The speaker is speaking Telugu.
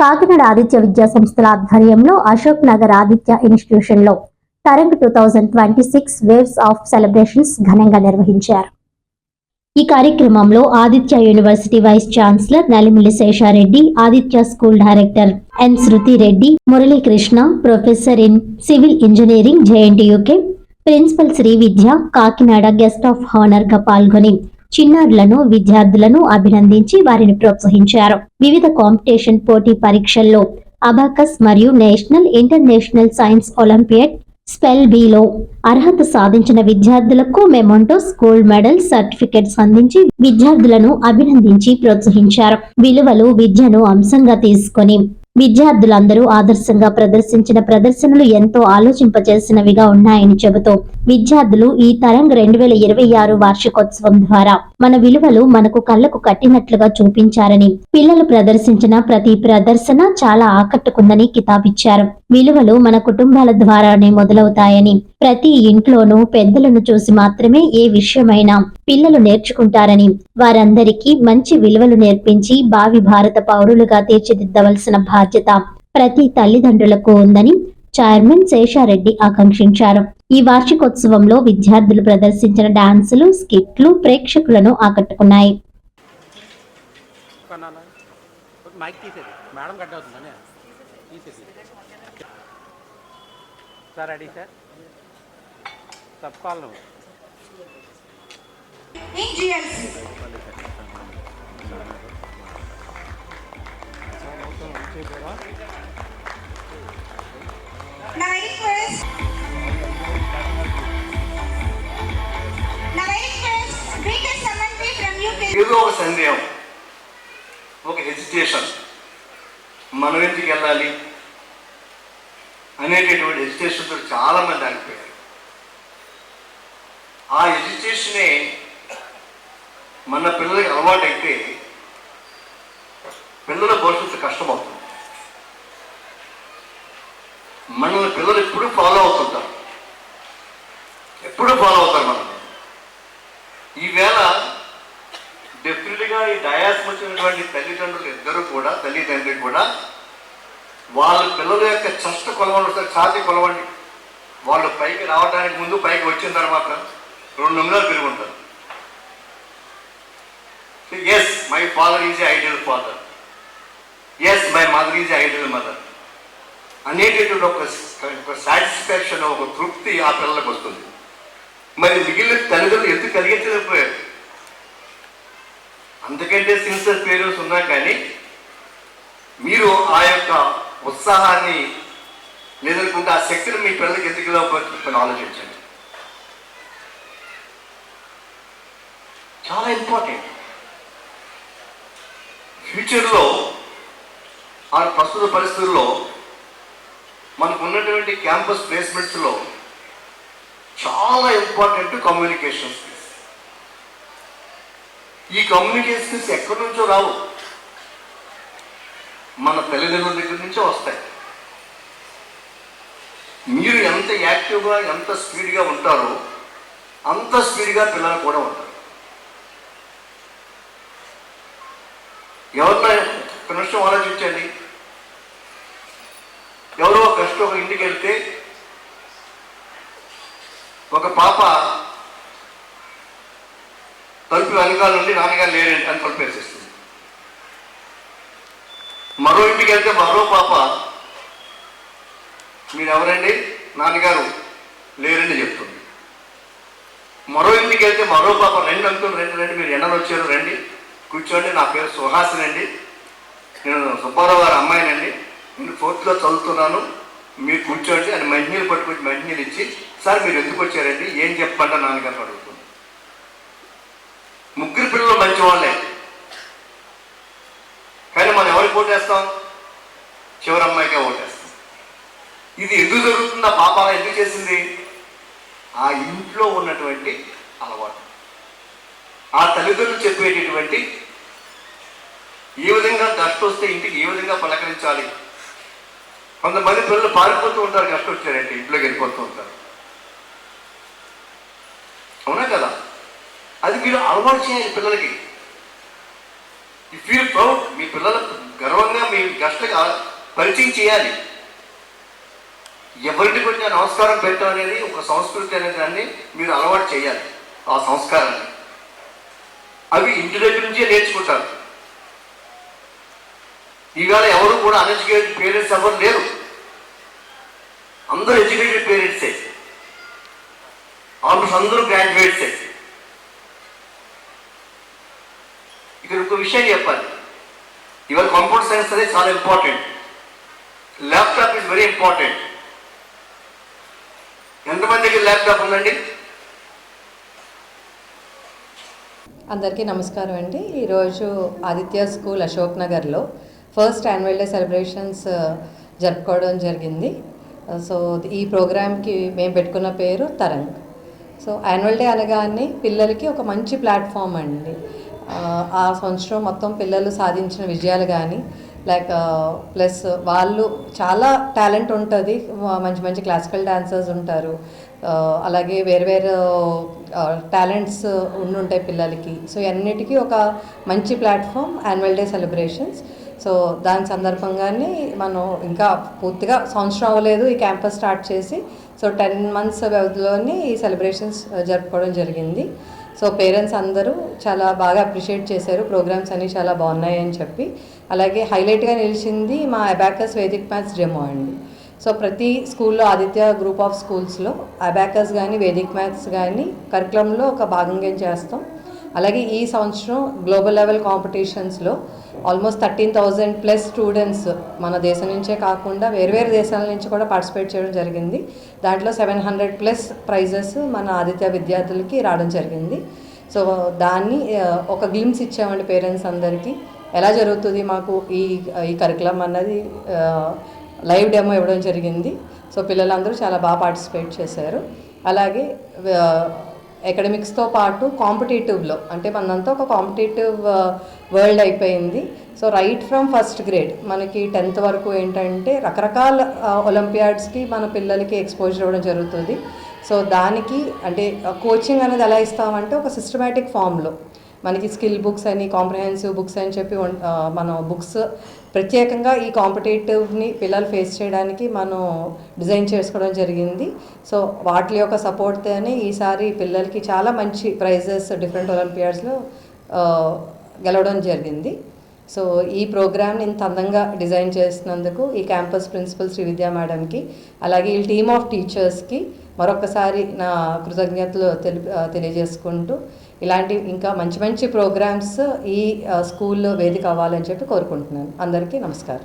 కాకినాడ ఆదిత్య విద్యా సంస్థల ఆధ్వర్యంలో Ashok Nagar Aditya ఇన్స్టిట్యూషన్లో Tarang two thousand twenty six waves of celebrations ఘనంగా నిర్వహించారు. ఈ కార్యక్రమంలో Aditya university vice chancellor Nalimilli Sesha Reddy Aditya school director N Shruti Reddy Murali Krishna professor in civil engineering JNTUK principal Sri Vidya Kakinada guest of హానర్గా పాల్గొని చిన్నారులను విద్యార్థులను అభినందించి వారిని ప్రోత్సహించారు. వివిధ కాంపిటీషన్ పోటీ పరీక్షల్లో అబాకస్ మరియు national international science olympiad spell below అర్హత సాధించిన విద్యార్థులకు మెమోంటోస్ గోల్డ్ మెడల్ సర్టిఫికెట్స్ అందించి విద్యార్థులను అభినందించి ప్రోత్సహించారు. విలువలు విద్యను అంశంగా తీసుకొని విద్యార్థులందరూ ఆదర్శంగా ప్రదర్శించిన ప్రదర్శనలు ఎంతో ఆలోచింపచేసినవిగా ఉన్నాయని చెబుతూ విద్యార్థులు ఈ తరంగ్ రెండు వేల ఇరవై ఆరు వార్షికోత్సవం ద్వారా మన విలువలు మనకు కళ్ళకు కట్టినట్లుగా చూపించారని పిల్లలు ప్రదర్శించిన ప్రతి ప్రదర్శన చాలా ఆకట్టుకుందని కితాబిచ్చారు. విలువలు మన కుటుంబాల ద్వారానే మొదలవుతాయని ప్రతి ఇంట్లోనూ పెద్దలను చూసి మాత్రమే ఏ విషయమైనా పిల్లలు నేర్చుకుంటారని వారందరికీ మంచి విలువలు నేర్పించి భావి భారత పౌరులుగా తీర్చిదిద్దవలసిన బాధ్యత ప్రతి తల్లిదండ్రులకు ఉందని చైర్మన్ శేషారెడ్డి ఆకాంక్షించారు. ఈ వార్షికోత్సవంలో విద్యార్థులు ప్రదర్శించిన డాన్సులు స్కిట్లు ప్రేక్షకులను ఆకట్టుకున్నాయి. సార్ ఏదో ఒక సందేహం ఒక హెజిటేషన్ మనం ఎందుకు వెళ్ళాలి అనేటటువంటి హెజిటేషన్తో చాలా మంది ఆగిపోయారు. ఆ హెజిటేషనే మన పిల్లలకి అలవాటైతే పిల్లల భవిష్యత్తు కష్టం. మనల్ని పిల్లలు ఎప్పుడు ఫాలో అవుతుంటారు. ఎప్పుడు ఫాలో అవుతారు మనం ఈవేళ డెఫినెట్గా ఈ డయాస్ వచ్చినటువంటి తల్లిదండ్రులు ఇద్దరు కూడా తల్లిదండ్రులు కూడా వాళ్ళ పిల్లల యొక్క చష్ట కొలవండి ఒకసారి ఛాతి కొలవండి. వాళ్ళు పైకి రావడానికి ముందు పైకి వచ్చిన తర్వాత రెండు నిమిషాలు పెరుగుంటారు. Yes my father is ideal father yes my mother is ideal mother అనేటటువంటి ఒక ఒక సాటిస్ఫాక్షన్ ఒక తృప్తి ఆ పిల్లలకు వస్తుంది. మరి మిగిలిన తల్లిదండ్రులు ఎందుకు కలిగించలేకపోయారు? అందుకంటే సిన్సియర్ పేరెంట్స్ ఉన్నా కానీ మీరు ఆ యొక్క ఉత్సాహాన్ని లేదనుకుంటే ఆ శక్తిని మీ పిల్లలకి ఎందుకు ఆలోచించండి. చాలా ఇంపార్టెంట్ ఫ్యూచర్లో ఆ ప్రస్తుత పరిస్థితుల్లో మనకు ఉన్నటువంటి క్యాంపస్ ప్లేస్మెంట్స్లో చాలా ఇంపార్టెంట్ కమ్యూనికేషన్ స్కిల్స్ ఈ కమ్యూనికేషన్ స్కిల్స్ ఎక్కడి నుంచో రావు. మన తల్లిదండ్రుల దగ్గర నుంచే వస్తాయి. మీరు ఎంత యాక్టివ్గా ఎంత స్పీడ్గా ఉంటారో అంత స్పీడ్గా పిల్లలు కూడా ఉంటారు. ఎవరిన ఒక నిమిషం ఆలోచించండి. ఎవరో ఒక ఇంటికి వెళ్తే ఒక పాప తలుపు వెనకాల నుండి నాన్నగారు లేరండి అని తలుపేసేస్తుంది మరో ఇంటికి వెళ్తే మరో పాప మీరెవరండి? నాన్నగారు లేరని చెప్తుంది. మరో ఇంటికి వెళ్తే మరో పాప రెండు అంకులు రెండు రండి మీరు ఎండలు వచ్చారు రండి. కూర్చోండి నా పేరు సుహాసిని నేను సుబ్బారావు గారి అమ్మాయినండి. నేను ఫోర్త్లో చదువుతున్నాను. మీరు కూర్చోండి అని మంచినీళ్ళు పట్టుకొచ్చి మంచినీళ్ళు ఇచ్చి సార్ మీరు ఎందుకు వచ్చారండి? ఏం చెప్పండి? నాన్నగారు అడుగుతుంది. ముగ్గురు పిల్లలు మంచి వాళ్ళే కానీ మనం ఎవరికి ఓటేస్తాం? చివరి అమ్మాయికే ఓటేస్తాం. ఇది ఎందుకు జరుగుతుందా? పాప అలా ఎందుకు చేసింది? ఆ ఇంట్లో ఉన్నటువంటి అలవాటు. ఆ తల్లిదండ్రులు చెప్పేటటువంటి ఏ విధంగా దష్టి వస్తే ఇంటికి ఏ విధంగా పలకరించాలి. కొంతమంది పిల్లలు పారిపోతూ ఉంటారు కష్టం వచ్చారంటే ఇంట్లోకి వెళ్ళిపోతూ ఉంటారు. అవునా కదా? అది మీరు అలవాటు చేయాలి పిల్లలకి. ఈ ఫీల్ ప్రౌడ్ మీ పిల్లలకు గర్వంగా మీ గెస్ట్గా పరిచయం చేయాలి. ఎవరిని కొంచెం నమస్కారం పెట్టడం అనేది ఒక సంస్కృతి అనే దాన్ని మీరు అలవాటు చేయాలి. ఆ సంస్కారాన్ని. అవి ఇంటి దగ్గర నుంచే నేర్చుకుంటారు. ఈవేళ ఎవరు కూడా అన్ఎడ్యుకేటెడ్ పేరెంట్స్ ఎవరు లేరు. అందరూ ఎడ్యుకేటెడ్ పేరెంట్సే ఆల్మోస్ట్ అందరూ గ్రాడ్యుయేట్సే ఇక్కడ ఒక విషయం చెప్పాలి. ఇవాళ కంప్యూటర్ సైన్స్ అనేది చాలా important laptop is very important ఎంతమందికి ల్యాప్టాప్ ఉందండి? అందరికీ నమస్కారం అండి. ఈరోజు ఆదిత్య స్కూల్ అశోక్ నగర్లో ఫస్ట్ యాన్యువల్ డే సెలబ్రేషన్స్ జరుపుకోవడం జరిగింది. Uh, సో ఈ ప్రోగ్రామ్కి మేము పెట్టుకున్న పేరు తరంగ్. సో యాన్యువల్ డే అనగానే పిల్లలకి ఒక మంచి ప్లాట్ఫామ్ అండి. Uh, ఆ, సంవత్సరం మొత్తం పిల్లలు సాధించిన విజయాలు కానీ లైక్ ప్లస్ వాళ్ళు చాలా టాలెంట్ ఉంటుంది. మంచి మంచి క్లాసికల్ డాన్సర్స్ ఉంటారు. Uh, అలాగే వేరు వేరు టాలెంట్స్ ఉండుంటాయి పిల్లలకి. సో అన్నిటికీ ఒక మంచి platform annual day celebrations so దాని సందర్భంగానే మనం ఇంకా పూర్తిగా సంవత్సరం అవ్వలేదు ఈ క్యాంపస్ స్టార్ట్ చేసి సో టెన్ మంత్స్ వ్యవధిలోనే ఈ సెలబ్రేషన్స్ జరుపుకోవడం జరిగింది. సో పేరెంట్స్ అందరూ చాలా బాగా అప్రిషియేట్ చేశారు ప్రోగ్రామ్స్ అన్నీ చాలా బాగున్నాయి అని చెప్పి. అలాగే హైలైట్గా నిలిచింది మా అబాకస్ వేదిక్ మ్యాథ్స్ డెమో అండి. సో ప్రతి స్కూల్లో ఆదిత్య గ్రూప్ ఆఫ్ స్కూల్స్లో అబాకస్ కానీ వేదిక్ మ్యాథ్స్ కానీ కరికులంలో ఒక భాగంగా చేస్తాం? అలాగే ఈ సంవత్సరం global level కాంపిటీషన్స్లో almost thirteen thousand plus students మన దేశం నుంచే కాకుండా వేరు వేరు దేశాల నుంచి కూడా పార్టిసిపేట్ చేయడం జరిగింది. దాంట్లో సెవెన్ హండ్రెడ్ ప్లస్ ప్రైజెస్ మన ఆదిత్య విద్యార్థులకి రావడం జరిగింది. సో దాన్ని ఒక గ్లిమ్స్ ఇచ్చామండి పేరెంట్స్ అందరికీ. ఎలా జరుగుతుంది మాకు ఈ ఈ కరికులం అన్నది లైవ్ డెమో ఇవ్వడం జరిగింది. సో పిల్లలందరూ చాలా బాగా పార్టిసిపేట్ చేశారు. అలాగే ఎకడమిక్స్తో పాటు కాంపిటేటివ్లో అంటే మనంతా ఒక కాంపిటేటివ్ వరల్డ్ అయిపోయింది. So right from first grade మనకి టెన్త్ వరకు ఏంటంటే రకరకాల ఒలింపియాడ్స్కి మన పిల్లలకి ఎక్స్పోజర్ ఇవ్వడం జరుగుతుంది. సో దానికి అంటే కోచింగ్ అనేది ఎలా ఇస్తామంటే ఒక సిస్టమేటిక్ ఫామ్లో. మనకి స్కిల్ బుక్స్ అని కాంప్రహెన్సివ్ బుక్స్ అని చెప్పి మనం బుక్స్ ప్రత్యేకంగా ఈ కాంపిటేటివ్ని పిల్లలు ఫేస్ చేయడానికి మనం డిజైన్ చేసుకోవడం జరిగింది. సో వాటి యొక్క సపోర్ట్తోనే ఈసారి పిల్లలకి చాలా మంచి ప్రైజెస్ డిఫరెంట్ ఒలింపియాడ్స్లో గెలవడం జరిగింది. సో ఈ ప్రోగ్రామ్ని ఇంత అందంగా డిజైన్ చేసినందుకు ఈ క్యాంపస్ ప్రిన్సిపల్ శ్రీ విద్యా మేడంకి అలాగే ఈ టీమ్ ఆఫ్ టీచర్స్కి మరొకసారి నా కృతజ్ఞతలు తెలియజేసుకుంటూ ఇలాంటి ఇంకా మంచి మంచి ప్రోగ్రామ్స్ ఈ స్కూల్లో వేదిక అవ్వాలని చెప్పి కోరుకుంటున్నాను. అందరికీ నమస్కారం.